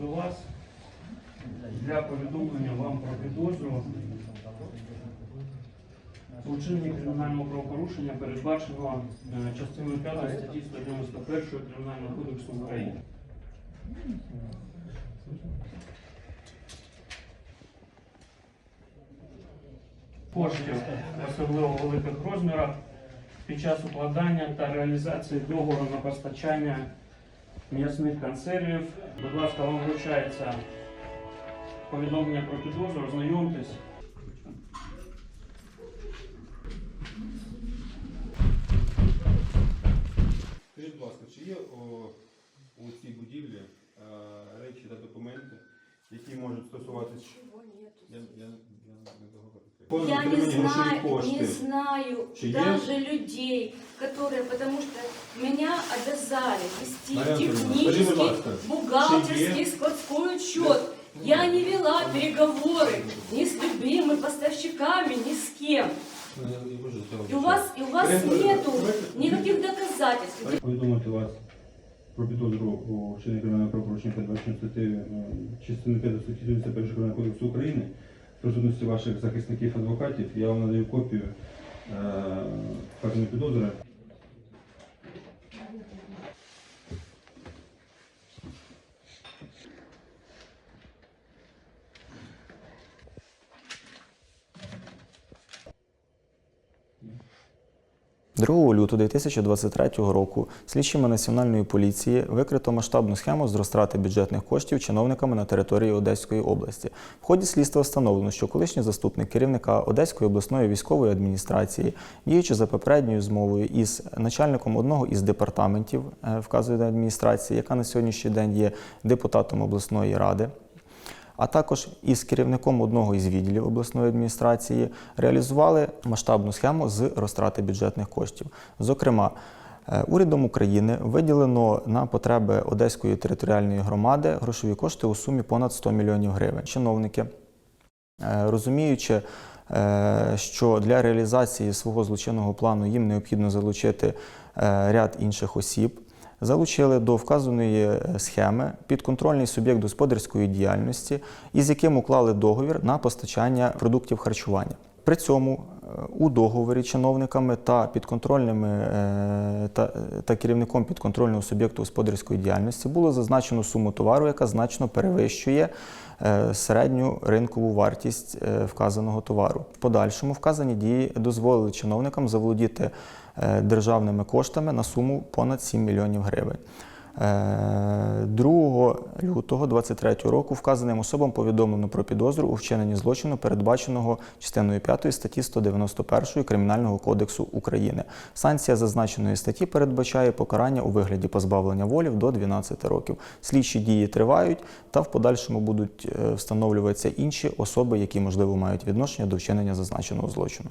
до вас для повідомлення вам про підозру у вчиненні кримінального правопорушення, передбаченого е, частиною 5 статті 191 Кримінального кодексу України. Коштів особливо великих розмірах під час укладання та реалізації договору на постачання м'ясних консервів. Будь ласка, вам вручається повідомлення про підозру, ознайомтесь. Скажіть, будь ласка, чи є о, у цій будівлі е, речі та документи, які можуть стосуватися... Я, я, я не договорив. Я не Отримання грошові знаю, кошти. не знаю Чьи? даже людей, которые, потому что меня обязали вести Марья Анатольевна, скажи, технический, пожалуйста, бухгалтерский, чьи? складской учет. Я не вела переговоры ни с любыми поставщиками, ни с кем. Ну, я- я можу це И у вас, и у вас Давайте- нету давайте- никаких доказательств. повідомити вас Про підозру у вчиненні кримінального правопорушення передбачено статтею е, частини 5 статті 31 Кримінального кодексу України в присутності ваших захисників адвокатів. Я вам надаю копію е, вказаної підозри. – 2 лютого 2023 року слідчими Національної поліції викрито масштабну схему з розтрати бюджетних коштів чиновниками на території Одеської області. В ході слідства встановлено, що колишній заступник керівника Одеської обласної військової адміністрації, діючи за попередньою змовою із начальником одного із департаментів е, вказаної адміністрації, яка на сьогоднішній день є депутатом обласної ради, а також із керівником одного із відділів обласної адміністрації реалізували масштабну схему з розтрати бюджетних коштів. Зокрема, е, урядом України виділено на потреби Одеської територіальної громади грошові кошти у сумі понад 100 мільйонів гривень. Чиновники, е, розуміючи, е, що для реалізації свого злочинного плану їм необхідно залучити ряд інших осіб, залучили до вказаної е, схеми підконтрольний суб'єкт господарської діяльності, із яким уклали договір на постачання продуктів харчування. При цьому у договорі чиновниками та підконтрольними е, та, та керівником підконтрольного суб'єкту господарської діяльності було зазначено суму товару, яка значно перевищує е, середню ринкову вартість е, вказаного товару. В подальшому вказані дії дозволили чиновникам заволодіти державними коштами на суму понад 7 мільйонів гривень. Е, 2 лютого 2023 року вказаним особам повідомлено про підозру у вчиненні злочину, передбаченого частиною 5 статті 191 Кримінального кодексу України. Санкція зазначеної статті передбачає покарання у вигляді позбавлення волі до 12 років. Слідчі дії тривають, та в подальшому будуть е, встановлюватися інші особи, які можливо мають відношення до вчинення зазначеного злочину.